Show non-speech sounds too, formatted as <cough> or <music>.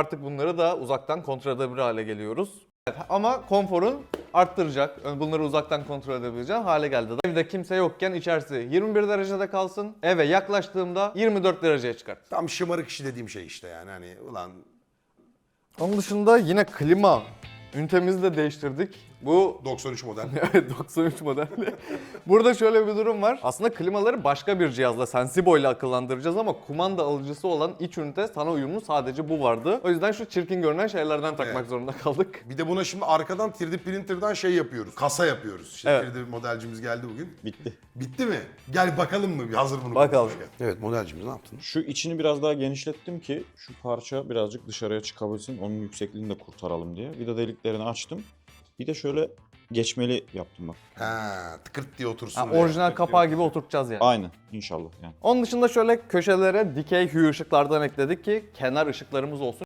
Artık bunları da uzaktan kontrol edebilir hale geliyoruz. Evet, ama konforun arttıracak. Bunları uzaktan kontrol edebileceğim hale geldi. Evde kimse yokken içerisi 21 derecede kalsın. Eve yaklaştığımda 24 dereceye çıkart. Tam şımarık işi dediğim şey işte yani hani ulan Onun dışında yine klima ünitemizi de değiştirdik. Bu 93 model. <laughs> Evet 93 model. Burada şöyle bir durum var. Aslında klimaları başka bir cihazla Sensibo ile akıllandıracağız ama kumanda alıcısı olan iç ünite sana uyumlu sadece bu vardı. O yüzden şu çirkin görünen şeylerden takmak Evet. zorunda kaldık. Bir de buna şimdi arkadan 3D printer'dan şey yapıyoruz. Kasa yapıyoruz. İşte Evet. 3D modelcimiz geldi bugün. Bitti. Bitti mi? Gel bakalım mı? Bir Hazır bunu Bakalım. konuşmuşken. Evet modelcimiz ne yaptın? Şu içini biraz daha genişlettim ki şu parça birazcık dışarıya çıkabilsin. Onun yüksekliğini de kurtaralım diye. Vida deliklerini açtım. Bir de şöyle geçmeli yaptım bak. Ha, tıkırt diye otursun. Ha, diye. orijinal kapağı gibi oturtacağız yani. Aynen inşallah yani. Onun dışında şöyle köşelere dikey hue ışıklardan ekledik ki kenar ışıklarımız olsun.